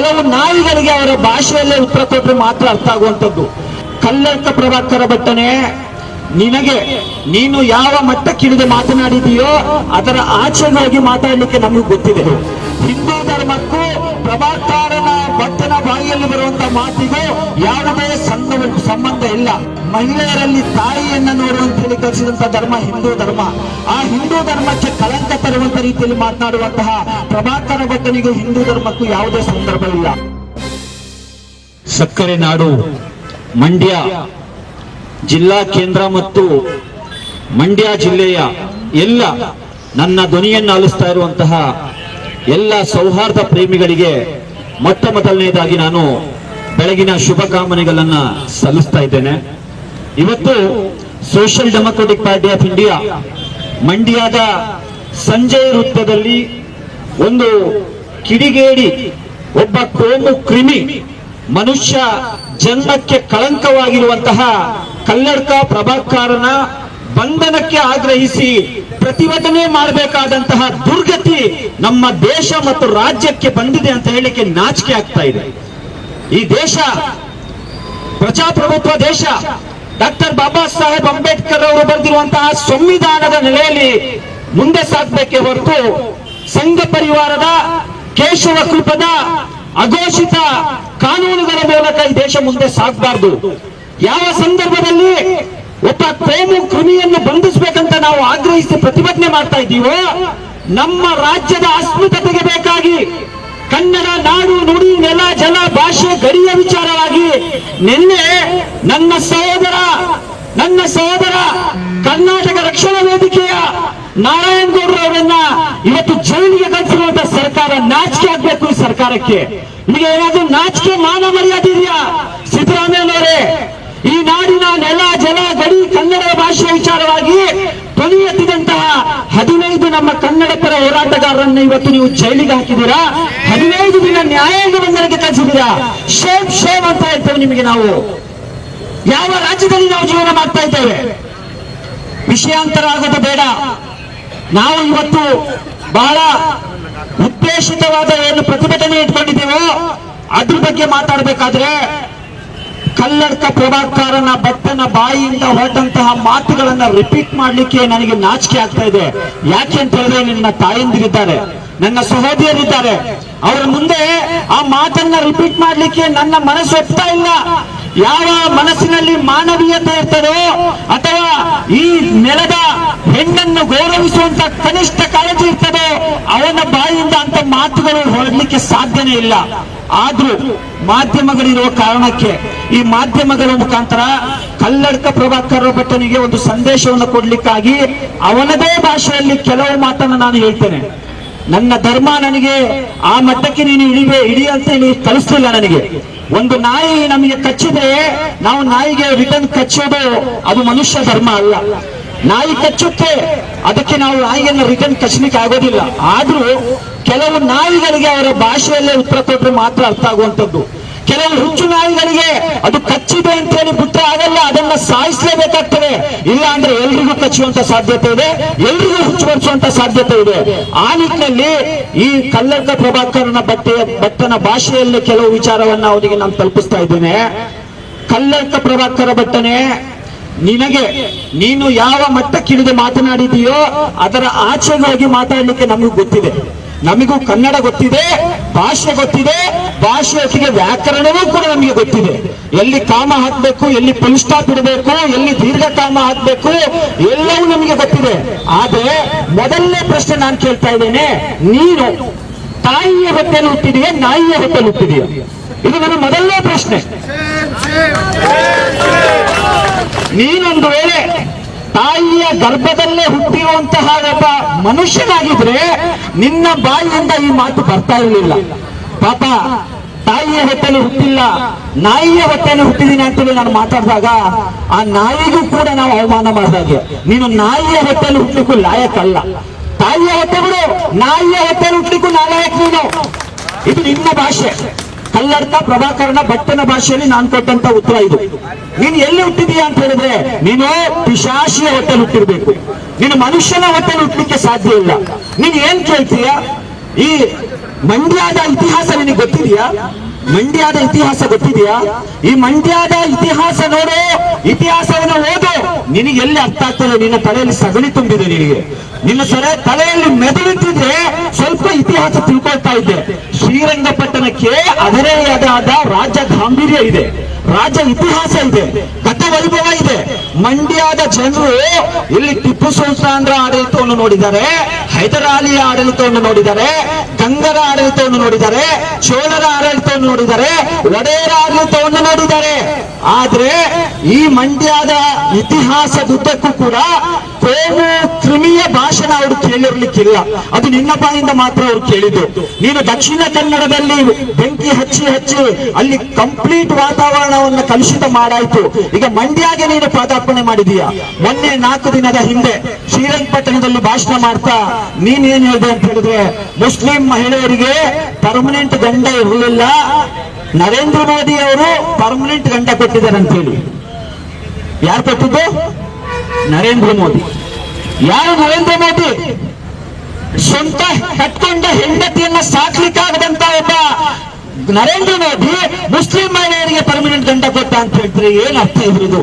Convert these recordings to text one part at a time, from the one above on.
ಕೆಲವು ನಾಯಿಗಳಿಗೆ ಅವರ ಭಾಷೆಯಲ್ಲೇ ಉತ್ತರ ಕೊಟ್ಟರೆ ಮಾತ್ರ ಅರ್ಥ ಆಗುವಂಥದ್ದು. ಕಲ್ಲರ್ಕ ಪ್ರಭಾಕರ ಭಟ್ಟನೆ, ನಿನಗೆ, ನೀನು ಯಾವ ಮಟ್ಟಕ್ಕಿಳಿದು ಮಾತನಾಡಿದೆಯೋ ಅದರ ಆಚೆಗಾಗಿ ಮಾತಾಡಲಿಕ್ಕೆ ನಮಗೆ ಗೊತ್ತಿದೆ. ಹಿಂದೂ ಧರ್ಮಕ್ಕೂ ಪ್ರಭಾಕಾರನ ಭಟ್ಟನ ಬಾಯಿಯಲ್ಲಿ ಬರುವಂತ ಮಾತಿಗೂ ಯಾವುದೇ ಸಣ್ಣ ಸಂಬಂಧ ಇಲ್ಲ. ಮಹಿಳೆಯರಲ್ಲಿ ತಾಯಿಯನ್ನ ನೋಡುವಂತ ಹೇಳಿ ಕಲಿಸಿದಂತ ಧರ್ಮ ಹಿಂದೂ ಧರ್ಮ. ಆ ಹಿಂದೂ ಧರ್ಮಕ್ಕೆ ಕಳಂಕ ತರುವಂತ ರೀತಿಯಲ್ಲಿ ಮಾತನಾಡುವಂತಹ ಪ್ರಭಾಕರ ಭಟ್ಟನಿಗೂ ಹಿಂದೂ ಧರ್ಮಕ್ಕೂ ಯಾವುದೇ ಸಂದರ್ಭವಿಲ್ಲ ಸಕ್ಕರೆ ನಾಡು, ಮಂಡ್ಯ ಜಿಲ್ಲಾ ಕೇಂದ್ರ ಮತ್ತು ಮಂಡ್ಯ ಜಿಲ್ಲೆಯ ಎಲ್ಲ ನನ್ನ ಧ್ವನಿಯನ್ನು ಆಲಿಸ್ತಾ ಇರುವಂತಹ ಎಲ್ಲ ಸೌಹಾರ್ದ ಪ್ರೇಮಿಗಳಿಗೆ ಮೊಟ್ಟ ಮೊದಲನೇದಾಗಿ ನಾನು ಬೆಳಗಿನ ಶುಭಕಾಮನೆಗಳನ್ನ ಸಲ್ಲಿಸ್ತಾ ಇದ್ದೇನೆ. ಇವತ್ತು social democratic party of India ಮಂಡ್ಯದ ಸಂಜಯ್ ವೃತ್ತದಲ್ಲಿ ಒಂದು ಕಿಡಿಗೇಡಿ, ಒಬ್ಬ ಕೋಮು ಕ್ರಿಮಿ, ಮನುಷ್ಯ ಜನ್ಮಕ್ಕೆ ಕಳಂಕವಾಗಿರುವಂತಹ ಕಲ್ಲಡ್ಕ ಪ್ರಭಾಕರನ ಬಂಧನಕ್ಕೆ ಆಗ್ರಹಿಸಿ ಪ್ರತಿಭಟನೆ ಮಾಡಬೇಕಾದಂತಹ ದುರ್ಗತಿ ನಮ್ಮ ದೇಶ ಮತ್ತು ರಾಜ್ಯಕ್ಕೆ ಬಂದಿದೆ ಅಂತ ಹೇಳಿಕ್ಕೆ ನಾಚಿಕೆ ಆಗ್ತಾ ಇದೆ. ಈ ದೇಶ ಪ್ರಜಾಪ್ರಭುತ್ವ ದೇಶ. ಡಾಕ್ಟರ್ ಬಾಬಾ ಸಾಹೇಬ್ ಅಂಬೇಡ್ಕರ್ ಅವರು ಬರೆದಿರುವಂತಹ ಸಂವಿಧಾನದ ನೆಲೆಯಲ್ಲಿ ಮುಂದೆ ಸಾಗಬೇಕೆ ಹೊರತು ಸಂಘ ಪರಿವಾರದ ಕೇಶವ ಕೃಪದ ಅಘೋಷಿತ ಕಾನೂನುಗಳ ಮೂಲಕ ಈ ದೇಶ ಮುಂದೆ ಸಾಗಬಾರದು. ಯಾವ ಸಂದರ್ಭದಲ್ಲಿ ಒಬ್ಬ ಕೋಮು ಕ್ರಿಮಿಯನ್ನು ಬಂಧಿಸಬೇಕಂತ ನಾವು ಆಗ್ರಹಿಸಿ ಪ್ರತಿಭಟನೆ ಮಾಡ್ತಾ ಇದ್ದೀವೋ? ನಮ್ಮ ರಾಜ್ಯದ ಅಸ್ಮಿತತೆಗೆ ಬೇಕಾಗಿ ಕನ್ನಡ, ನಾಡು, ನುಡಿ, ನೆಲ, ಜಲ, ಭಾಷೆ ಗಡಿಯ ವಿಚಾರವಾಗಿ ನಿನ್ನೆ ನನ್ನ ಸಹೋದರ ನನ್ನ ಸಹೋದರ ಕರ್ನಾಟಕ ರಕ್ಷಣಾ ವೇದಿಕೆಯ ನಾರಾಯಣಗೌಡರು ಅವರನ್ನ ಇವತ್ತು ಜೈಲಿಗೆ ಕಳಿಸಿರುವಂತ ಸರ್ಕಾರ ನಾಚಿಕೆ ಆಗ್ಬೇಕು ಸರ್ಕಾರಕ್ಕೆ. ನಿಮಗೆ ಏನಾದ್ರೂ ನಾಚಿಕೆ ಮಾನ ಮರ್ಯಾದೆ ಇದೆಯಾ? ಸಿದ್ದರಾಮಯ್ಯನವರೇ ಈ ನಾಡಿನ ನೆಲ ಜಲ ಗಡಿ ಭಾಷೆಯ ವಿಚಾರವಾಗಿ ಧ್ವನಿ ಎತ್ತಿದಂತಹ ಹದಿನೈದು ನಮ್ಮ ಕನ್ನಡ ಪರ ಹೋರಾಟಗಾರರನ್ನ ಇವತ್ತು ನೀವು ಜೈಲಿಗೆ ಹಾಕಿದ್ದೀರಾ? ಹದಿನೈದು ದಿನ ನ್ಯಾಯಾಂಗ ಬಂಧನಕ್ಕೆ ಕಳಿಸಿದ್ದೀರಾ? ಶೇಮ್ ಶೇಮ್ ಅಂತ ಹೇಳ್ತೇವೆ ನಿಮಗೆ ನಾವು. ಯಾವ ರಾಜ್ಯದಲ್ಲಿ ನಾವು ಜೀವನ ಮಾಡ್ತಾ ಇದ್ದೇವೆ? ವಿಷಯಾಂತರ ಆಗೋದು ಬೇಡ. ನಾವು ಇವತ್ತು ಬಹಳ ಉದ್ದೇಶಿತವಾದ ಏನು ಪ್ರತಿಭಟನೆ ಇಟ್ಕೊಂಡಿದ್ದೇವೋ, ಅದ್ರ ಬಗ್ಗೆ ಮಾತಾಡಬೇಕಾದ್ರೆ ಕಲ್ಲಡ್ಕ ಪ್ರಭಾಕರನ ಬಾಯಿಯಿಂದ ಹೊರಟಂತಹ ಮಾತುಗಳನ್ನ ರಿಪೀಟ್ ಮಾಡ್ಲಿಕ್ಕೆ ನನಗೆ ನಾಚಿಕೆ ಆಗ್ತಾ ಇದೆ. ಯಾಕೆ ಅಂತ ಹೇಳಿದ್ರೆ ನಿನ್ನ ತಾಯಂದಿರಿದ್ದಾರೆ, ನನ್ನ ಸಹೋದರಿದ್ದಾರೆ. ಅವರ ಮುಂದೆ ಆ ಮಾತನ್ನ ರಿಪೀಟ್ ಮಾಡ್ಲಿಕ್ಕೆ ನನ್ನ ಮನಸ್ಸು ಒಪ್ತಾ ಇಲ್ಲ. ಯಾವ ಮನಸ್ಸಿನಲ್ಲಿ ಮಾನವೀಯತೆ ಇರ್ತದೋ ಅಥವಾ ಈ ನೆಲದ ಹೆಣ್ಣನ್ನು ಗೌರವಿಸುವಂತ ಕನಿಷ್ಠ ಕಾಳಜಿ ಇರ್ತದೋ ಅವನ ಬಾಯಿಯಿಂದ ಅಂತ ಮಾತುಗಳು ಹೊರಡ್ಲಿಕ್ಕೆ ಸಾಧ್ಯನೇ ಇಲ್ಲ. ಆದ್ರೂ ಮಾಧ್ಯಮಗಳಿರುವ ಕಾರಣಕ್ಕೆ ಈ ಮಾಧ್ಯಮಗಳ ಮುಖಾಂತರ ಕಲ್ಲಡ್ಕ ಪ್ರಭಾಕರ ಭಟ್ಟನಿಗೆ ಒಂದು ಸಂದೇಶವನ್ನು ಕೊಡ್ಲಿಕ್ಕಾಗಿ ಅವನದೇ ಭಾಷೆಯಲ್ಲಿ ಕೆಲವು ಮಾತನ್ನು ನಾನು ಹೇಳ್ತೇನೆ. ನನ್ನ ಧರ್ಮ ನನಗೆ, ಆ ಮಟ್ಟಕ್ಕೆ ನೀನು ಇಳಿವೆ ಇಳಿ ಅಂತ ಹೇಳಿ ಕಲಿಸ್ಲಿಲ್ಲ ನನಗೆ. ಒಂದು ನಾಯಿ ನಮಗೆ ಕಚ್ಚಿದ್ರೆ, ನಾವು ನಾಯಿಗೆ ರಿಟರ್ನ್ ಕಚ್ಚೋದು ಅದು ಮನುಷ್ಯ ಧರ್ಮ ಅಲ್ಲ. ನಾಯಿ ಕಚ್ಚುತ್ತೆ. ಅದಕ್ಕೆ ನಾವು ನಾಯಿಯನ್ನು ರಿಟರ್ನ್ ಕಚ್ಚಲಿಕ್ಕೆ ಆಗೋದಿಲ್ಲ. ಆದ್ರೂ ಕೆಲವು ನಾಯಿಗಳಿಗೆ ಅವರ ಭಾಷೆಯಲ್ಲೇ ಉತ್ತರ ಕೊಟ್ಟರೆ ಮಾತ್ರ ಅರ್ಥ ಆಗುವಂಥದ್ದು. ಕೆಲವು ಹುಚ್ಚು ನಾಯಿಗಳಿಗೆ ಅದು ಕಚ್ಚಿದೆ ಅಂತ ಹೇಳಿ ಬಿಟ್ಟರೆ ಆಗಲ್ಲ, ಅದನ್ನ ಸಾಯಿಸಲೇಬೇಕಾಗ್ತದೆ. ಇಲ್ಲ ಅಂದ್ರೆ ಎಲ್ರಿಗೂ ಕಚ್ಚುವಂತ ಸಾಧ್ಯತೆ ಇದೆ, ಎಲ್ರಿಗೂ ಹುಚ್ಚು ಬರಿಸುವಂತ ಸಾಧ್ಯತೆ ಇದೆ. ಆ ನಿಟ್ಟಿನಲ್ಲಿ ಈ ಕಲ್ಲಡ್ಕ ಪ್ರಭಾಕರನ ಬಟ್ಟೆ ಭಟ್ಟನ ಭಾಷೆಯಲ್ಲಿ ಕೆಲವು ವಿಚಾರವನ್ನ ಅವರಿಗೆ ನಾನು ತಲುಪಿಸ್ತಾ ಇದ್ದೇನೆ. ಕಲ್ಲಡ್ಕ ಪ್ರಭಾಕರ ಭಟ್ಟನೆ ನಿನಗೆ, ನೀನು ಯಾವ ಮಟ್ಟಕ್ಕಿಳಿದು ಮಾತನಾಡಿದೀಯೋ, ಅದರ ಆಚೆಗೆ ಮಾತಾಡಲಿಕ್ಕೆ ನಮಗೂ ಗೊತ್ತಿದೆ. ನಮಗೂ ಕನ್ನಡ ಗೊತ್ತಿದೆ, ಭಾಷೆ ಗೊತ್ತಿದೆ, ಭಾಷೆಯೊಟ್ಟಿಗೆ ವ್ಯಾಕರಣವೂ ಕೂಡ ನಮಗೆ ಗೊತ್ತಿದೆ. ಎಲ್ಲಿ ಕಾಮ ಹಾಕ್ಬೇಕು, ಎಲ್ಲಿ ಪುಲಿಸ್ಟಾಪ್ ಇಡಬೇಕು, ಎಲ್ಲಿ ದೀರ್ಘ ಕಾಮ ಹಾಕ್ಬೇಕು, ಎಲ್ಲವೂ ನಮಗೆ ಗೊತ್ತಿದೆ. ಆದ್ರೆ ಮೊದಲನೇ ಪ್ರಶ್ನೆ ನಾನು ಕೇಳ್ತಾ ಇದ್ದೇನೆ, ನೀನು ತಾಯಿಯ ಹೊಟ್ಟೆಯಲ್ಲಿ ಹುಟ್ಟಿದೆಯಾ, ನಾಯಿಯ ಹೊಟ್ಟೆಯಲ್ಲಿ ಹುಟ್ಟಿದೆಯಾ? ಇದು ನನ್ನ ಮೊದಲನೇ ಪ್ರಶ್ನೆ. ನೀನೊಂದು ವೇಳೆ ತಾಯಿಯ ಗರ್ಭದಲ್ಲೇ ಹುಟ್ಟಿರುವಂತಹ ಒಬ್ಬ ಮನುಷ್ಯನಾಗಿದ್ರೆ ನಿನ್ನ ಬಾಯಿಯಿಂದ ಈ ಮಾತು ಬರ್ತಾ ಇರಲಿಲ್ಲ. ಪಾಪ, ತಾಯಿಯ ಹೊಟ್ಟೆಯಲ್ಲಿ ಹುಟ್ಟಿಲ್ಲ, ನಾಯಿಯ ಹೊಟ್ಟೆಯಲ್ಲಿ ಹುಟ್ಟಿದೀನಿ ಅಂತೇಳಿ ನಾನು ಮಾತಾಡಿದಾಗ ಆ ನಾಯಿಗೂ ಕೂಡ ನಾವು ಅವಮಾನ ಮಾಡಿದಾಗೆ ನೀನು ನಾಯಿಯ ಹೊಟ್ಟೆಯಲ್ಲಿ ಹುಟ್ಟಲಿಕ್ಕೂ ಲಾಯಕಲ್ಲ ತಾಯಿಯ ಹೊಟ್ಟೆ ಬಿಡು, ನಾಯಿಯ ಹೊಟ್ಟೆಯಲ್ಲಿ ಹುಟ್ಟಲಿಕ್ಕೂ ನಾಲಾಯಕ್ ನೀನು. ಇದು ನಿನ್ನ ಭಾಷೆ. ಕಲ್ಲಡ್ಕ ಪ್ರಭಾಕರನ ಭಟ್ಟನ ಭಾಷೆಯಲ್ಲಿ ನಾನು ಕೊಟ್ಟಂತ ಉತ್ತರ ಇದು. ನೀನು ಎಲ್ಲಿ ಹುಟ್ಟಿದೀಯ ಅಂತ ಹೇಳಿದ್ರೆ, ನೀನು ಪಿಶಾಶಿಯ ಹೊಟ್ಟೆಲ್ ಹುಟ್ಟಿರ್ಬೇಕು. ನೀನು ಮನುಷ್ಯನ ಹೊಟ್ಟೆ ಹುಟ್ಟಲಿಕ್ಕೆ ಸಾಧ್ಯ ಇಲ್ಲ. ನೀನು ಏನ್ ಕೇಳ್ತೀಯ? ಈ ಮಂಡ್ಯದ ಇತಿಹಾಸ ನಿನಗೆ ಗೊತ್ತಿದೆಯಾ? ಮಂಡ್ಯದ ಇತಿಹಾಸ ಗೊತ್ತಿದೆಯಾ? ಈ ಮಂಡ್ಯದ ಇತಿಹಾಸ ನೋಡು, ಇತಿಹಾಸವನ್ನು ಓದು. ನಿನಗೆ ಎಲ್ಲಿ ಅರ್ಥ ಆಗ್ತದೆ ನಿನ್ನ ತಲೆಯಲ್ಲಿ ಸಗಣಿ ತುಂಬಿದೆ ನಿನಗೆ. ನಿನ್ನ ಸರ, ತಲೆಯಲ್ಲಿ ಸ್ವಲ್ಪ ಇತಿಹಾಸ ತಿಳ್ಕೊಳ್ತಾ ಇದ್ದೆ. ಶ್ರೀರಂಗಪಟ್ಟಣಕ್ಕೆ ಅದರೇ ಆದ ರಾಜ್ಯ ಗಾಂಭೀರ್ಯ ಇದೆ, ರಾಜ ಇತಿಹಾಸ ಇದೆ, ಗತ ವೈಭವ ಇದೆ. ಮಂಡ್ಯದ ಜನರು ಇಲ್ಲಿ ಟಿಪ್ಪು ಸುಲ್ತಾನ್ರ ಆಡಳಿತವನ್ನು ನೋಡಿದ್ದಾರೆ ಹೈದರಾಲಿಯ ಆಡಳಿತವನ್ನು ನೋಡಿದ್ದಾರೆ, ಗಂಗರ ಆಡಳಿತವನ್ನು ನೋಡಿದ್ದಾರೆ, ಚೋಳರ ಆಡಳಿತವನ್ನು ನೋಡಿದ್ದಾರೆ, ಒಡೆಯರ ಆಡಳಿತವನ್ನು ನೋಡಿದ್ದಾರೆ. ಆದ್ರೆ ಈ ಮಂಡ್ಯದ ಇತಿಹಾಸದುದ್ದಕ್ಕೂ ಕೂಡ ಕೋಮು ಕ್ರಿಮಿಯ ಭಾಷಣ ಅವರು ಕೇಳಿರ್ಲಿಕ್ಕಿಲ್ಲ. ಅದು ನಿನ್ನ ಬಾಯಿಂದ ಮಾತ್ರ ಅವರು ಕೇಳಿದ್ದು. ನೀನು ದಕ್ಷಿಣ ಕನ್ನಡದಲ್ಲಿ ಬೆಂಕಿ ಹಚ್ಚಿ ಹಚ್ಚಿ ಅಲ್ಲಿ ಕಂಪ್ಲೀಟ್ ವಾತಾವರಣವನ್ನು ಕಲುಷಿತ ಮಾಡಾಯ್ತು. ಈಗ ಮಂಡ್ಯಾಗೆ ನೀನು ಪಾದಾರ್ಪಣೆ ಮಾಡಿದೀಯ? ಮೊನ್ನೆ ನಾಲ್ಕು ದಿನದ ಹಿಂದೆ ಶ್ರೀರಂಗಪಟ್ಟಣದಲ್ಲಿ ಭಾಷಣ ಮಾಡ್ತಾ ನೀನೇನ್ ಹೇಳಿದೆ ಅಂತ ಹೇಳಿದ್ರೆ, ಮುಸ್ಲಿಂ ಮಹಿಳೆಯರಿಗೆ ಪರ್ಮನೆಂಟ್ ಗಂಡ ಇರಲಿಲ್ಲ. ನರೇಂದ್ರ ಮೋದಿ ಅವರು ಪರ್ಮನೆಂಟ್ ಗಂಡ ಕೊಟ್ಟಿದ್ದಾರೆ ಅಂತ ಹೇಳಿ. ಯಾರು ಕೊಟ್ಟಿದ್ದು? ನರೇಂದ್ರ ಮೋದಿ. ಯಾರು ನರೇಂದ್ರ ಮೋದಿ? ಸ್ವಂತ ಕಟ್ಕೊಂಡ ಹೆಂಡತಿಯನ್ನ ಸಾಕ್ಲಿಕ್ಕಾಗದಂತ ಒಬ್ಬ ನರೇಂದ್ರ ಮೋದಿ ಮುಸ್ಲಿಂ ಮಹಿಳೆಯರಿಗೆ ಪರ್ಮನೆಂಟ್ ಗಂಡ ಕೊಟ್ಟ ಅಂತ ಹೇಳ್ತಾರೆ, ಏನ್ ಅರ್ಥ ಇದ್ರದು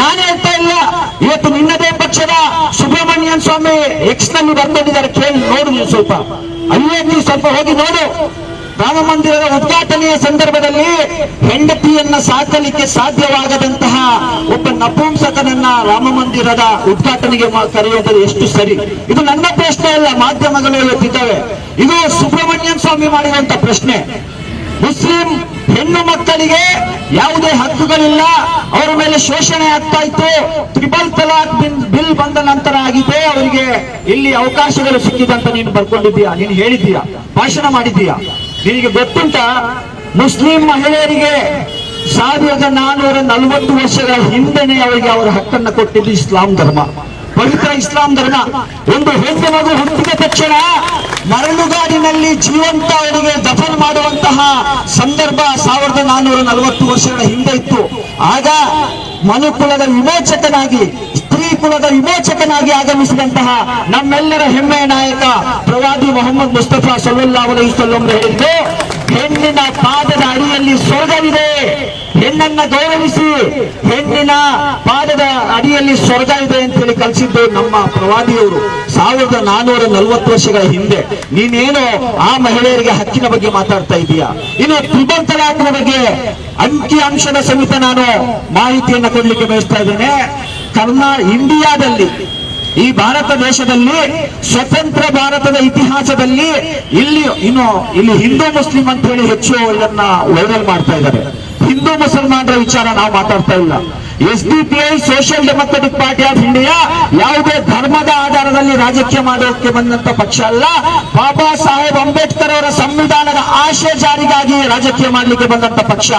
ನಾನು ಹೇಳ್ತಾ ಇಲ್ಲ. ಇವತ್ತು ನಿನ್ನದೇ ಪಕ್ಷದ ಸುಬ್ರಹ್ಮಣ್ಯನ್ ಸ್ವಾಮಿ ಎಕ್ಸ್ನಲ್ಲಿ ಬರ್ಕೊಂಡಿದ್ದಾರೆ. ಕೇಳಿ, ನೋಡು ನೀವು ಸ್ವಲ್ಪ. ಅಲ್ಲೇ ನೀವು ಸ್ವಲ್ಪ ಹೋಗಿ ನೋಡು. ರಾಮ ಮಂದಿರದ ಉದ್ಘಾಟನೆಯ ಸಂದರ್ಭದಲ್ಲಿ ಹೆಂಡತಿಯನ್ನ ಸಾಕಲಿಕ್ಕೆ ಸಾಧ್ಯವಾಗದಂತಹ ಒಬ್ಬ ನಪುಂಸಕನನ್ನ ರಾಮ ಮಂದಿರದ ಉದ್ಘಾಟನೆಗೆ ಕರೆಯೋದು ಎಷ್ಟು ಸರಿ? ಇದು ನನ್ನ ಪ್ರಶ್ನೆ ಅಲ್ಲ, ಮಾಧ್ಯಮಗಳು ಇವತ್ತಿದ್ದಾವೆ ಇದು ಸುಬ್ರಹ್ಮಣ್ಯಂ ಸ್ವಾಮಿ ಮಾಡಿದಂತ ಪ್ರಶ್ನೆ. ಮುಸ್ಲಿಂ ಹೆಣ್ಣು ಮಕ್ಕಳಿಗೆ ಯಾವುದೇ ಹಕ್ಕುಗಳಿಲ್ಲ, ಅವರ ಮೇಲೆ ಶೋಷಣೆ ಆಗ್ತಾ ಇತ್ತು, ತ್ರಿಬಲ್ ತಲಾಕ್ ಬಿಲ್- ಬಂದ ನಂತರ ಆಗಿದೆ, ಅವರಿಗೆ ಇಲ್ಲಿ ಅವಕಾಶಗಳು ಸಿಕ್ಕಿದಂತ ನೀನು ಬರ್ಕೊಂಡಿದ್ದೀಯಾ? ನೀನು ಹೇಳಿದ್ದೀಯಾ? ಭಾಷಣ ಮಾಡಿದ್ದೀಯಾ? ನಿನಗೆ ಗೊತ್ತುಂಟ? ಮುಸ್ಲಿಂ ಮಹಿಳೆಯರಿಗೆ ಸಾವಿರದ ನಾನೂರ ನಲವತ್ತು ವರ್ಷಗಳ ಹಿಂದೆನೆ ಅವರಿಗೆ ಅವರ ಹಕ್ಕನ್ನ ಕೊಟ್ಟಿದ್ದು ಇಸ್ಲಾಂ ಧರ್ಮ. ಪವಿತ್ರ ಇಸ್ಲಾಂ ಧರ್ಮ. ಒಂದು ಹೆಣ್ಣು ಮಗು ಹುಟ್ಟಿದ ತಕ್ಷಣ ಮರಳುಗಾಡಿನಲ್ಲಿ ಜೀವಂತ ಅವರಿಗೆ ದಫನ್ ಮಾಡುವಂತಹ ಸಂದರ್ಭ ಸಾವಿರದ ನಾನೂರ ನಲವತ್ತು ವರ್ಷಗಳ ಹಿಂದೆ ಇತ್ತು. ಆಗ ಮನುಕುಲದ ವಿಮೋಚಕನಾಗಿ ಕುಲದ ವಿಮೋಚಕನಾಗಿ ಆಗಮಿಸಿದಂತಹ ನಮ್ಮೆಲ್ಲರ ಹೆಮ್ಮೆಯ ನಾಯಕ ಪ್ರವಾದಿ ಮೊಹಮ್ಮದ್ ಮುಸ್ತಫಾ ಸಲ್ಲಾ ಹೇಳಿದ್ದು, ಹೆಣ್ಣಿನ ಪಾದದ ಅಡಿಯಲ್ಲಿ ಸ್ವರ್ಗವಿದೆ. ಹೆಣ್ಣನ್ನ ಗೌರವಿಸಿ ಹೆಣ್ಣಿನ ಪಾದದ ಅಡಿಯಲ್ಲಿ ಸ್ವರ್ಗ ಇದೆ ಅಂತ ಹೇಳಿ ಕಲಿಸಿದ್ದು ನಮ್ಮ ಪ್ರವಾದಿಯವರು ಸಾವಿರದ ನಾನೂರ ನಲವತ್ತು ವರ್ಷಗಳ ಹಿಂದೆ. ನೀನೇನು ಆ ಮಹಿಳೆಯರಿಗೆ ಹಕ್ಕಿನ ಬಗ್ಗೆ ಮಾತಾಡ್ತಾ ಇದೀಯಾ? ಇನ್ನು ತ್ರಿಬಲ್ ಬಗ್ಗೆ ಅಂಕಿ ಅಂಶದ ಸಮೇತ ನಾನು ಮಾಹಿತಿಯನ್ನು ಕೊಡ್ಲಿಕ್ಕೆ ಬಯಸ್ತಾ ಇದ್ದೇನೆ. ಕರ್ನಾ ಇಂಡಿಯಾದಲ್ಲಿ, ಈ ಭಾರತ ದೇಶದಲ್ಲಿ, ಸ್ವತಂತ್ರ ಭಾರತದ ಇತಿಹಾಸದಲ್ಲಿ ಇಲ್ಲಿ ಇನ್ನು ಇಲ್ಲಿ ಹಿಂದೂ ಮುಸ್ಲಿಂ ಅಂತ ಹೇಳಿ ಹೆಚ್ಚು ಇದನ್ನ ವೈರಲ್ ಮಾಡ್ತಾ ಇದ್ದಾರೆ. ಹಿಂದೂ ಮುಸಲ್ಮಾನರ ವಿಚಾರ ನಾವು ಮಾತಾಡ್ತಾ ಇಲ್ಲ. S D P I social democratic party of India ಯಾವುದೇ ಧರ್ಮದ ಆಧಾರದಲ್ಲಿ ರಾಜಕೀಯ ಮಾಡೋಕೆ ಬಂದಂತ ಪಕ್ಷ ಅಲ್ಲ. ಬಾಬಾ ಸಾಹೇಬ್ ಅಂಬೇಡ್ಕರ್ ಅವರ ಸಂವಿಧಾನದ ಆಶಯ ಜಾರಿಗಾಗಿ ರಾಜಕೀಯ ಮಾಡಲಿಕ್ಕೆ ಬಂದಂತ ಪಕ್ಷ.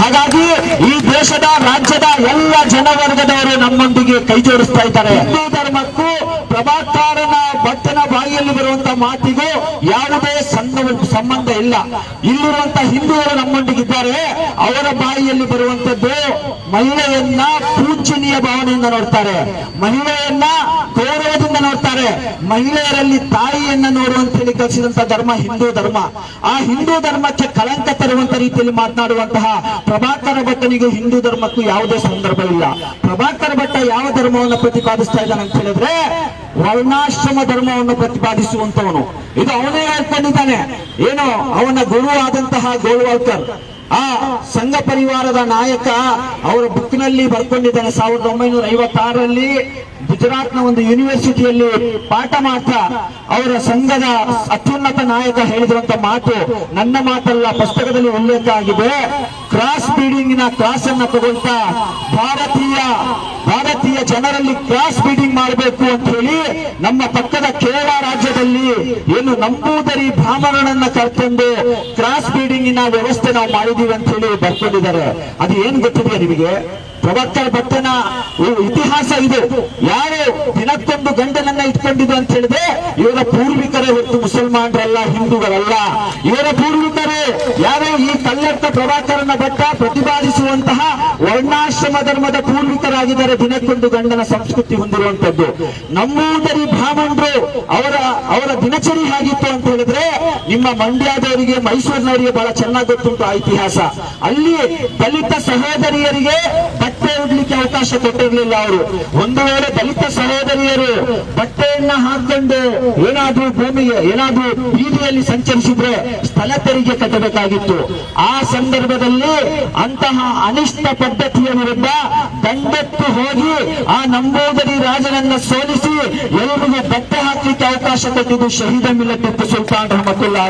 ಹಾಗಾಗಿ ಈ ದೇಶದ, ರಾಜ್ಯದ ಎಲ್ಲ ಜನವರ್ಗದವರು ನಮ್ಮೊಂದಿಗೆ ಕೈ ಜೋಡಿಸ್ತಾ ಇದ್ದಾರೆ. ಹಿಂದೂ ಧರ್ಮಕ್ಕೂ ಪ್ರಭಾಕರನ ಭಟ್ಟನ ಬಾಯಿಯಲ್ಲಿ ಬರುವಂತ ಮಾತಿಗೂ ಯಾವುದೇ ಸಣ್ಣ ಸಂಬಂಧ ಇಲ್ಲ. ಇಲ್ಲಿರುವಂತ ಹಿಂದೂಗಳು ನಮ್ಮೊಂದಿಗಿದ್ದಾರೆ. ಅವರ ಬಾಯಿಯಲ್ಲಿ ಬರುವಂತದ್ದು ಮಹಿಳೆಯನ್ನ ಪೂಜ್ಯನೀಯ ಭಾವನೆಯಿಂದ ನೋಡ್ತಾರೆ. ಮಹಿಳೆಯನ್ನ ಗೌರವದಿಂದ ನೋಡ್ತಾರೆ. ಮಹಿಳೆಯರಲ್ಲಿ ತಾಯಿಯನ್ನ ನೋಡುವಂತ ಹೇಳಿ ಕಲಿಸಿದಂತ ಧರ್ಮ ಹಿಂದೂ ಧರ್ಮ. ಆ ಹಿಂದೂ ಧರ್ಮಕ್ಕೆ ಕಳಂಕ ತರುವಂತ ರೀತಿಯಲ್ಲಿ ಮಾತನಾಡುವಂತಹ ಪ್ರಭಾಕರ ಭಟ್ಟನಿಗೂ ಹಿಂದೂ ಧರ್ಮಕ್ಕೂ ಯಾವುದೇ ಸಂದರ್ಭ ಇಲ್ಲ. ಪ್ರಭಾಕರ ಭಟ್ಟ ಯಾವ ಧರ್ಮವನ್ನು ಪ್ರತಿಪಾದಿಸ್ತಾ ಇದ್ದಾನೆ ಅಂತ ಹೇಳಿದ್ರೆ ವರ್ಣಾಶ್ರಮ ಧರ್ಮವನ್ನು ಪ್ರತಿಪಾದಿಸುವಂತವನು. ಇದು ಅವನೇ ಹೇಳ್ಕೊಂಡಿದ್ದಾನೆ. ಏನು? ಅವನ ಗುರು ಆದಂತಹ ಗೋಳ್ವಾಲ್ಕರ್ ಆ ಸಂಘ ಪರಿವಾರದ ನಾಯಕ, ಅವರ ಬುಕ್ನಲ್ಲಿ ಬರ್ಕೊಂಡಿದ್ದಾನೆ. ಸಾವಿರದ ಒಂಬೈನೂರ ಐವತ್ತಾರರಲ್ಲಿ ಗುಜರಾತ್ನ ಒಂದು ಯೂನಿವರ್ಸಿಟಿಯಲ್ಲಿ ಪಾಠ ಮಾಡ್ತಾ ಅವರ ಸಂಘದ ಅತ್ಯುನ್ನತ ನಾಯಕ ಹೇಳಿದಂತ ಮಾತು ನನ್ನ ಮಾತಲ್ಲ, ಪುಸ್ತಕದಲ್ಲಿ ಉಲ್ಲೇಖ ಆಗಿದೆ ಕ್ರಾಸ್ ಬೀಡಿಂಗಿನ ಕ್ರಾಸ್ ಅನ್ನ ತಗೊಳ್ತಾ ಭಾರತೀಯ ಭಾರತೀಯ ಜನರಲ್ಲಿ ಕ್ರಾಸ್ ಬೀಡಿಂಗ್ ಮಾಡಬೇಕು ಅಂತ ಹೇಳಿ ನಮ್ಮ ಪಕ್ಕದ ಕೇರಳ ರಾಜ್ಯದಲ್ಲಿ ಏನು ನಂಬೂದರಿ ಭಾಮರಣನ್ನ ಕರ್ಕೊಂಡು ಕ್ರಾಸ್ ಬೀಡಿಂಗಿನ ವ್ಯವಸ್ಥೆ ನಾವು ಮಾಡಿದೀವಿ ಅಂತ ಹೇಳಿ ಬರ್ಕೊಂಡಿದ್ದಾರೆ. ಅದು ಏನ್ ಗೊತ್ತಿದೆಯಾ ನಿಮಗೆ? ಪ್ರಭಾಕರ್ ಭಕ್ತನ ಇತಿಹಾಸ ಇದೆ. ಯಾರು ದಿನಕ್ಕೊಂದು ಗಂಡನನ್ನ ಇಟ್ಕೊಂಡಿದ್ದು ಅಂತ ಹೇಳಿದ್ರೆ, ಇವರ ಪೂರ್ವಿಕರೇ ಹೊತ್ತು ಮುಸಲ್ಮಾನರಲ್ಲ, ಹಿಂದೂಗಳಲ್ಲ. ಇವರ ಪೂರ್ವಿಕರೇ ಯಾರು ಈ ಕಲ್ಲರ್ಥ ಪ್ರಭಾಕರನ ಭಟ್ಟ ಪ್ರತಿಪಾದಿಸುವಂತಹ ವರ್ಣಾಶ್ರಮ ಧರ್ಮದ ಪೂರ್ವಿಕರಾಗಿದ್ದಾರೆ, ದಿನಕ್ಕೊಂದು ಗಂಡನ ಸಂಸ್ಕೃತಿ ಹೊಂದಿರುವಂತದ್ದು ನಮ್ಮೂದರಿ ಬ್ರಾಹ್ಮಣರು ಅವರ ಅವರ ದಿನಚರಿ ಹೇಗಿತ್ತು ಅಂತ ಹೇಳಿದ್ರೆ, ನಿಮ್ಮ ಮಂಡ್ಯದವರಿಗೆ, ಮೈಸೂರಿನವರಿಗೆ ಬಹಳ ಚೆನ್ನಾಗಿ ಗೊತ್ತುಂಟು ಆ ಇತಿಹಾಸ. ಅಲ್ಲಿ ದಲಿತ ಸಹೋದರಿಯರಿಗೆ ಬಟ್ಟೆ ಉಡ್ಲಿಕ್ಕೆ ಅವಕಾಶ ಕೊಟ್ಟಿರಲಿಲ್ಲ ಅವರು. ಒಂದು ವೇಳೆ ದಲಿತ ಸಹೋದರಿಯರು ಬಟ್ಟೆಯನ್ನ ಹಾಕೊಂಡು ಏನಾದ್ರೂ ಭೂಮಿಗೆ, ಏನಾದ್ರೂ ಬೀದಿಯಲ್ಲಿ ಸಂಚರಿಸಿದ್ರೆ ಸ್ಥಳ ತೆರಿಗೆ ಕಟ್ಟಬೇಕಾಗಿತ್ತು. ಆ ಸಂದರ್ಭದಲ್ಲಿ ಅಂತಹ ಅನಿಷ್ಟ ಪದ್ಧತಿಯ ವಿರುದ್ಧ ದಂಡೆತ್ತು ಹೋಗಿ ಆ ನಂಬೋದರಿ ರಾಜನನ್ನ ಸೋಲಿಸಿ ಎಲ್ಲರಿಗೂ ಬಟ್ಟೆ ಹಾಕಲಿಕ್ಕೆ ಅವಕಾಶ ಕೊಟ್ಟಿದ್ದು ಶಹೀದ ಮಿಲ್ಲತ್ ಸುಲ್ತಾನ್ ರಹಮತುಲ್ಲಾ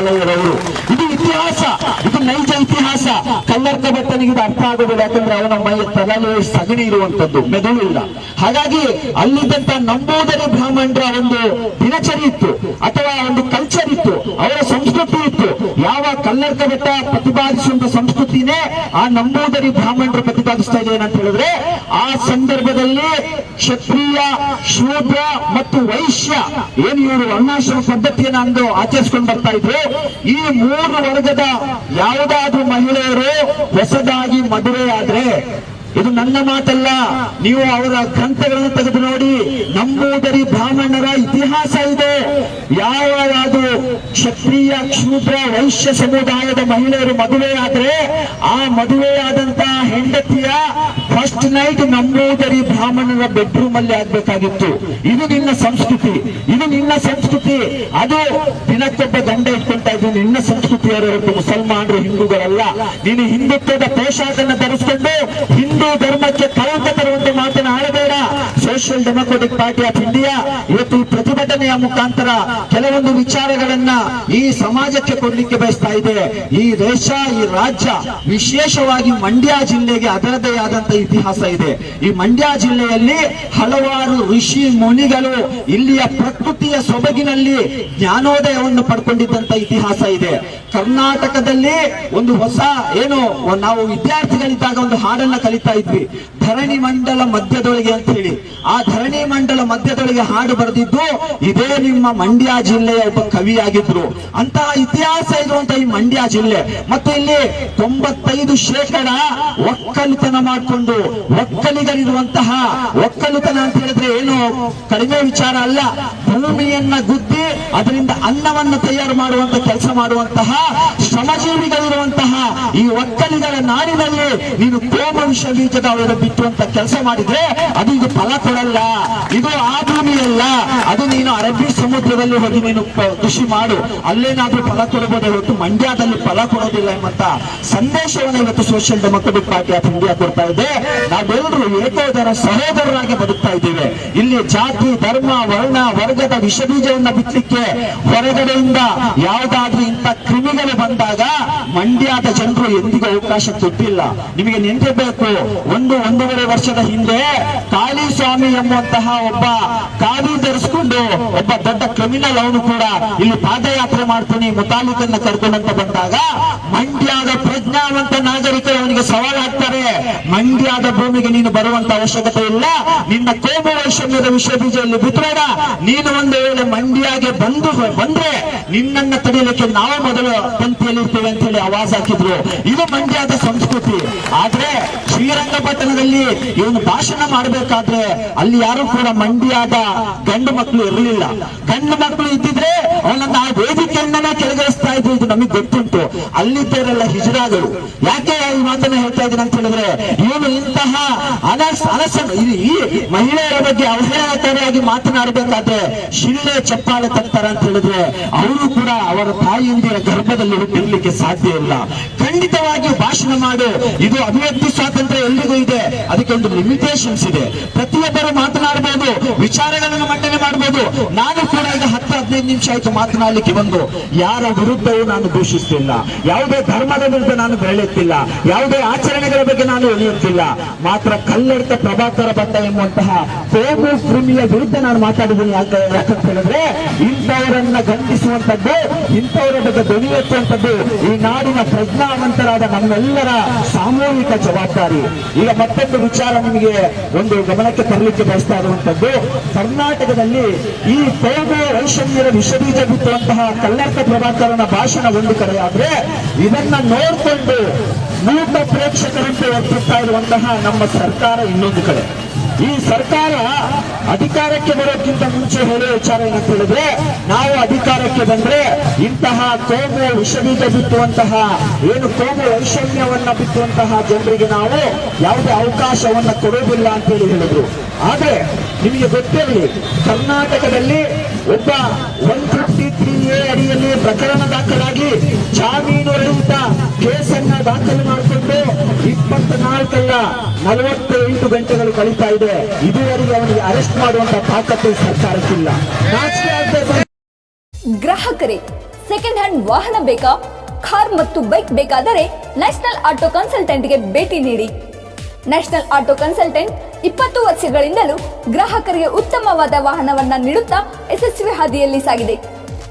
ಇದು ಇತಿಹಾಸ. ಇದು ನೈಜ ಇತಿಹಾಸ. ಕಲ್ಲರ್ಕ ಭಟ್ಟನಿಗೆ ಇದು ಅರ್ಥ ಆಗೋದಿಲ್ಲ, ಯಾಕಂದ್ರೆ ಅವನ ಮೈ ತಲೆಯಲ್ಲಿ ಸಗಣಿ ಇರುವಂತದ್ದು, ಮೆದುಳು ಇಲ್ಲ. ಹಾಗಾಗಿ ಅಲ್ಲಿದ್ದಂತ ನಂಬೂದರಿ ಬ್ರಾಹ್ಮಣರ ಒಂದು ದಿನಚರಿ ಇತ್ತು, ಅಥವಾ ಒಂದು ಕಲ್ಚರ್ ಇತ್ತು, ಅವರ ಸಂಸ್ಕೃತಿ ಇತ್ತು. ಯಾವ ಕಲ್ಲರ್ಕ ಬೆಟ್ಟ ಪ್ರತಿಪಾದಿಸುವಂತ ಸಂಸ್ಕೃತಿನೇ ಆ ನಂಬೋದರಿ ಬ್ರಾಹ್ಮಣರು ಪ್ರತಿಪಾದಿಸ್ತಾ ಇದೆ ಅಂತ ಹೇಳಿದ್ರೆ, ಆ ಸಂದರ್ಭದಲ್ಲಿ ಕ್ಷತ್ರಿಯ, ಶೂದ್ರ ಮತ್ತು ವೈಶ್ಯ, ಏನು ಇವರು ಅಣ್ಣಾಶ್ರಮ ಪದ್ಧತಿಯನ್ನ ಅಂದು ಆಚರಿಸಿಕೊಂಡು ಬರ್ತಾ ಇದ್ರು. ಈ ಮೂರು ವರ್ಗದ ಯಾವುದಾದ್ರೂ ಮಹಿಳೆಯರು ಹೊಸದಾಗಿ ಮದುವೆ ಆದ್ರೆ ಇದು ನನ್ನ ಮಾತಲ್ಲ, ನೀವು ಅವರ ಗ್ರಂಥಗಳನ್ನು ತೆಗೆದು ನೋಡಿ ನಂಬೂದರಿ ಬ್ರಾಹ್ಮಣರ ಇತಿಹಾಸ ಇದೆ. ಯಾವ ಕ್ಷತ್ರಿಯ, ಕ್ಷೂದ್ರ, ವೈಶ್ಯ ಸಮುದಾಯದ ಮಹಿಳೆಯರು ಮದುವೆಯಾದ್ರೆ, ಆ ಮದುವೆಯಾದಂತಹ ಹೆಂಡತಿಯ ಫಸ್ಟ್ ನೈಟ್ ನಂಬೂದರಿ ಬ್ರಾಹ್ಮಣರ ಬೆಡ್ರೂಮ್ ಅಲ್ಲಿ ಆಗ್ಬೇಕಾಗಿತ್ತು. ಇದು ನಿನ್ನ ಸಂಸ್ಕೃತಿ, ಇದು ನಿನ್ನ ಸಂಸ್ಕೃತಿ. ಅದು ದಿನಕ್ಕೊಬ್ಬ ಗಂಡ ಇಟ್ಕೊಂತ ಇದ್ರು. ನಿನ್ನ ಸಂಸ್ಕೃತಿಯವರು ಮುಸಲ್ಮಾನರು, ಹಿಂದೂಗಳಲ್ಲ. ನೀನು ಹಿಂದುತ್ವದ ಪೋಷಾಕನ್ನು ಧರಿಸಿಕೊಂಡು ಹಿಂದೂ ಧರ್ಮಕ್ಕೆ ಕಳಂಕ ತರುವಂತೆ ಮಾತನ್ನ ಆಡಬೇಡ social democratic party of India ಇವತ್ತು ಈ ಪ್ರತಿಭಟನೆಯ ಮುಖಾಂತರ ಕೆಲವೊಂದು ವಿಚಾರಗಳನ್ನ ಈ ಸಮಾಜಕ್ಕೆ ಕೊಡ್ಲಿಕ್ಕೆ ಬಯಸ್ತಾ ಇದೆ. ಈ ದೇಶ, ಈ ರಾಜ್ಯ ವಿಶೇಷವಾಗಿ ಮಂಡ್ಯ ಜಿಲ್ಲೆಗೆ ಅದರದೇ ಆದಂತ ಇತಿಹಾಸ ಇದೆ. ಈ ಮಂಡ್ಯ ಜಿಲ್ಲೆಯಲ್ಲಿ ಹಲವಾರು ಋಷಿ ಮುನಿಗಳು ಇಲ್ಲಿಯ ಪ್ರಕೃತಿಯ ಸೊಬಗಿನಲ್ಲಿ ಜ್ಞಾನೋದಯವನ್ನು ಪಡ್ಕೊಂಡಿದ್ದಂತ ಇತಿಹಾಸ ಇದೆ. ಕರ್ನಾಟಕದಲ್ಲಿ ಒಂದು ಹೊಸ, ಏನು, ನಾವು ವಿದ್ಯಾರ್ಥಿಗಳಿದ್ದಾಗ ಒಂದು ಹಾಡನ್ನ ಕಲಿತಾ ಇದ್ವಿ. ಧರಣಿ ಮಂಡಲ ಮಧ್ಯದೊಳಗೆ ಅಂತ ಹೇಳಿ. ಆ ಧರಣಿ ಮಂಡಲ ಮಧ್ಯದೊಳಗೆ ಹಾಡು ಬರೆದಿದ್ದು ಇದೇ ನಿಮ್ಮ ಮಂಡ್ಯ ಜಿಲ್ಲೆಯ ಒಬ್ಬ ಕವಿಯಾಗಿದ್ರು. ಅಂತಹ ಇತಿಹಾಸ ಇರುವಂತಹ ಈ ಮಂಡ್ಯ ಜಿಲ್ಲೆ. ಮತ್ತು ಇಲ್ಲಿ ತೊಂಬತ್ತೈದು ಶೇಕಡ ಒಕ್ಕಲುತನ ಮಾಡಿಕೊಂಡು ಒಕ್ಕಲಿಗರಿರುವಂತಹ ಒಕ್ಕಲುತನ ಅಂತ ಹೇಳಿದ್ರೆ ಏನು? ಕಡಿಮೆ ವಿಚಾರ ಅಲ್ಲ. ಭೂಮಿಯನ್ನ ಗುದ್ದಿ ಅದರಿಂದ ಅನ್ನವನ್ನು ತಯಾರು ಮಾಡುವಂತ ಕೆಲಸ ಮಾಡುವಂತಹ ಶ್ರಮಜೀವಿಗಳಿರುವಂತಹ ಈ ಒಕ್ಕಲಿಗರ ನಾಡಿನಲ್ಲಿ ನೀನು ಕೋಮ ವಿಷ ಬೀಜದ ಅವರು ಬಿತ್ತುವಂತ ಕೆಲಸ ಮಾಡಿದ್ರೆ ಅದು ಇದು ಫಲ ಕೊಡಲ್ಲ. ಇದು ಆ ಭೂಮಿಯಲ್ಲ ಅದು ನೀನು ಅರಬ್ಬಿ ಸಮುದ್ರದಲ್ಲಿ ಹೋಗಿ ನೀನು ಕೃಷಿ ಮಾಡು. ಅಲ್ಲೇನಾದ್ರೂ ಫಲ ಕೊಡಬಹುದು ಇವತ್ತು ಮಂಡ್ಯದಲ್ಲಿ ಫಲ ಕೊಡೋದಿಲ್ಲ ಎಂಬಂತ ಸಂದೇಶವನ್ನು ಇವತ್ತು social democratic party of India ಕೊಡ್ತಾ ಇದೆ. ನಾವೆಲ್ಲರೂ ಏಕೋದರ ಸಹೋದರರಾಗಿ ಬದುಕ್ತಾ ಇದ್ದೇವೆ. ಇಲ್ಲಿ ಜಾತಿ, ಧರ್ಮ, ವರ್ಣ, ವರ್ಗದ ವಿಷ ಬೀಜವನ್ನ ಬಿತ್ತಲಿಕ್ಕೆ ಹೊರಗಡೆಯಿಂದ ಯಾವುದಾದ್ರೂ ಇಂಥ ಕ್ರಿಮಿಗಳು ಬಂದಾಗ ಮಂಡ್ಯದ ಜನರು ಎಂದಿಗೂ ಅವಕಾಶ ಕೊಟ್ಟಿಲ್ಲ. ನಿಮಗೆ ನೆನಪಿರಬೇಕು ಒಂದು ಒಂದೂವರೆ ವರ್ಷದ ಹಿಂದೆ ಕಾಳಿ ಸ್ವಾಮಿ ಎಂಬುವಂತಹ ಒಬ್ಬ ಕಾವಿ ಧರಿಸಿಕೊಂಡು ಒಬ್ಬ ದೊಡ್ಡ ಕ್ರಿಮಿನಲ್ ಅವನು ಕೂಡ ಇಲ್ಲಿ ಪಾದಯಾತ್ರೆ ಮಾಡ್ತೀನಿ, ಮುತಾಲಿಕನ್ನ ಕರ್ಕೊಂಡಂತ ಬಂದಾಗ ಮಂಡ್ಯದ ಪ್ರಜ್ಞಾವಂತ ನಾಗರಿಕರು ಅವನಿಗೆ ಸವಾಲ್ ಹಾಕ್ತಾರೆ, ಮಂಡ್ಯದ ಭೂಮಿಗೆ ನೀನು ಬರುವಂತ ಅವಶ್ಯಕತೆ ಇಲ್ಲ, ನಿನ್ನ ಕೋಮು ವೈಷಮ್ಯದ ವಿಷಯ ಬೀಜದಲ್ಲಿ ಬಿತ್ತಬೇಡ ನೀನು ಒಂದು ವೇಳೆ ಮಂಡ್ಯಗೆ ಬಂದು ಬಂದ್ರೆ ನಿನ್ನನ್ನ ತಡೆಯಲಿಕ್ಕೆ ನಾವು ಮೊದಲು ಪಂಕ್ತಿಯಲ್ಲಿ ಇರ್ತೇವೆ ಅಂತ ಹೇಳಿ ಆವಾಜ್ ಹಾಕಿದ್ರು. ಇದು ಮಂಡ್ಯದ ಸಂಸ್ಕೃತಿ. ಆದ್ರೆ ಶ್ರೀರಂಗಪಟ್ಟಣದಲ್ಲಿ ಇವನು ಭಾಷಣ ಮಾಡಬೇಕಾದ್ರೆ ಅಲ್ಲಿ ಯಾರು ಕೂಡ ಮಂಡಿಯಾದ ಗಂಡು ಮಕ್ಕಳು ಇರಲಿಲ್ಲ. ಗಂಡು ಮಕ್ಕಳು ಇದ್ದಿದ್ರೆ ಅವನನ್ನ ಆ ವೇದಿಕೆಯನ್ನ ಕೆಳಗಿಳಿಸ್ತಾ ಇದ್ರು ಇದು ನಮಗೆ ಗೊತ್ತುಂಟು. ಅಲ್ಲಿದ್ದವರೆಲ್ಲ ಹಿಜರಾಗಳು. ಯಾಕೆ ಈ ಮಾತನ್ನ ಹೇಳ್ತಾ ಇದ್ದೀನಿ ಅಂತ ಹೇಳಿದ್ರೆ, ಇವನು ಇಂತಹ ಅನಸ್ ಅನಸ ಈ ಈ ಮಹಿಳೆಯರ ಬಗ್ಗೆ ಅವಹೇಳನಕಾರಿಯಾಗಿ ಮಾತನಾಡಬೇಕಾದ್ರೆ ಶಿಳ್ಳೆ ಚಪ್ಪಾಳೆ ತರ್ತಾರ ಅಂತ ಹೇಳಿದ್ರೆ, ಅವರು ಕೂಡ ಅವರ ತಾಯಿಯಂದಿರ ಗರ್ಭದಲ್ಲಿ ಹುಟ್ಟಿರ್ಲಿಕ್ಕೆ ಸಾಧ್ಯ ಇಲ್ಲ. ಖಂಡಿತವಾಗಿ ಭಾಷಣ ಮಾಡು. ಇದು ಅಭಿವ್ಯಕ್ತಿ ಸ್ವಾತಂತ್ರ್ಯ ಎಲ್ರಿಗೂ ಇದೆ. ಅದಕ್ಕೆ ಒಂದು ಲಿಮಿಟೇಷನ್ಸ್ ಇದೆ. ಪ್ರತಿಯೊಬ್ಬರು ಮಾತನಾಡಬಹುದು ವಿಚಾರಗಳನ್ನು ಮಂಡನೆ ಮಾಡಬಹುದು ನಾನು ಕೂಡ ಈಗ ಹತ್ತು, ಹದಿನೈದು ನಿಮಿಷ ಆಯ್ತು ಮಾತನಾಡಲಿಕ್ಕೆ ಬಂದು. ಯಾರ ವಿರುದ್ಧವೂ ನಾನು ದೂಷಿಸ್ತಿಲ್ಲ. ಯಾವುದೇ ಧರ್ಮದ ವಿರುದ್ಧ ನಾನು ಬೆಳೆಯುತ್ತಿಲ್ಲ ಯಾವುದೇ ಆಚರಣೆಗಳ ಬಗ್ಗೆ ನಾನು ಎಳೆಯುತ್ತಿಲ್ಲ. ಮಾತ್ರ ಕಲ್ಲಡ್ತ ಪ್ರಭಾಕರ ಭಟ್ಟ ಎಂಬಂತಹ ಕೋಮು ಕ್ರಿಮಿಯ ವಿರುದ್ಧ ನಾನು ಮಾತಾಡಿದ್ದೀನಿ. ಯಾಕೆ ಯಾಕಂತ ಹೇಳಿದ್ರೆ, ಇಂಥವರನ್ನ ಗಂಟಿಸುವಂತದ್ದು ಇಂಥವರ ಬಗ್ಗೆ ಧ್ವನಿ ಈ ನಾಡಿನ ಪ್ರಜ್ಞಾವಂತ ವಿಚಾರವಂತರಾದ ನಮ್ಮೆಲ್ಲರ ಸಾಮೂಹಿಕ ಜವಾಬ್ದಾರಿ. ಈಗ ಮತ್ತೊಂದು ವಿಚಾರ ನಿಮಗೆ ಒಂದು ಗಮನಕ್ಕೆ ತರಲಿಕ್ಕೆ ಬಯಸ್ತಾ ಇರುವಂತದ್ದು ಕರ್ನಾಟಕದಲ್ಲಿ ಈ ಕೋಮು ವೈಷಮ್ಯರ ವಿಷಬೀಜ ಬಿತ್ತುವಂತಹ ಕಲ್ಲರ್ಕ ಪ್ರಭಾಕರನ ಭಾಷಣ ಒಂದು ಕಡೆಯಾದ್ರೆ ಇದನ್ನ ನೋಡ್ಕೊಂಡು ಮೂಕ ಪ್ರೇಕ್ಷಕರಂತೆ ವರ್ತಿಸ್ತಾ ಇರುವಂತಹ ನಮ್ಮ ಸರ್ಕಾರ ಇನ್ನೊಂದು ಕಡೆ. ಈ ಸರ್ಕಾರ ಅಧಿಕಾರಕ್ಕೆ ಬರೋಕ್ಕಿಂತ ಮುಂಚೆ ಹೇಳೋ ವಿಚಾರ ಏನಂತ ಹೇಳಿದ್ರೆ, ನಾವು ಅಧಿಕಾರಕ್ಕೆ ಬಂದ್ರೆ ಇಂತಹ ಕೋಮು ವಿಷಬೀಜ ಬಿತ್ತುವಂತಹ, ಏನು ಕೋಮು ವೈಷಮ್ಯವನ್ನ ಬಿತ್ತುವಂತಹ ಜನರಿಗೆ ನಾವು ಯಾವುದೇ ಅವಕಾಶವನ್ನ ಕೊಡೋದಿಲ್ಲ ಅಂತ ಹೇಳಿ ಹೇಳಿದ್ರು. ಆದ್ರೆ ನಿಮಗೆ ಗೊತ್ತಿರಲಿ, ಕರ್ನಾಟಕದಲ್ಲಿ ಒಬ್ಬ ಒನ್ ಅಡಿಯಲ್ಲಿ ಪ್ರಕರಣ ದಾಖಲಾಗಿ ಜಾಮೀನು ರಹಿತ ಕೇಸನ್ನ ದಾಖಲು ಮಾಡಿಕೊಂಡು ಇಪ್ಪತ್ನಾಲ್ಕಲ್ಲ ನಲವತ್ತೆಂಟು ಗಂಟೆಗಳು ಕಳೀತಾ ಇದೆ. ಇದುವರೆಗೆ ಅವನಿಗೆ ಅರೆಸ್ಟ್ ಮಾಡುವಂತ ತಾಕತ್ತು ಸರ್ಕಾರಕ್ಕಿಲ್ಲ. ಗ್ರಾಹಕರೇ ಸೆಕೆಂಡ್ ಹ್ಯಾಂಡ್ ವಾಹನ ಬೇಕಾ? ಕಾರ್ ಮತ್ತು ಬೈಕ್ ಬೇಕಾದರೆ ನ್ಯಾಷನಲ್ ಆಟೋ ಕನ್ಸಲ್ಟೆಂಟ್ಗೆ ಭೇಟಿ ನೀಡಿ. ನ್ಯಾಷನಲ್ ಆಟೋ ಕನ್ಸಲ್ಟೆಂಟ್ ಇಪ್ಪತ್ತು ವರ್ಷಗಳಿಂದಲೂ ಗ್ರಾಹಕರಿಗೆ ಉತ್ತಮವಾದ ವಾಹನವನ್ನ ನೀಡುತ್ತಾ ಯಶಸ್ವಿ ಹಾದಿಯಲ್ಲಿ ಸಾಗಿದೆ.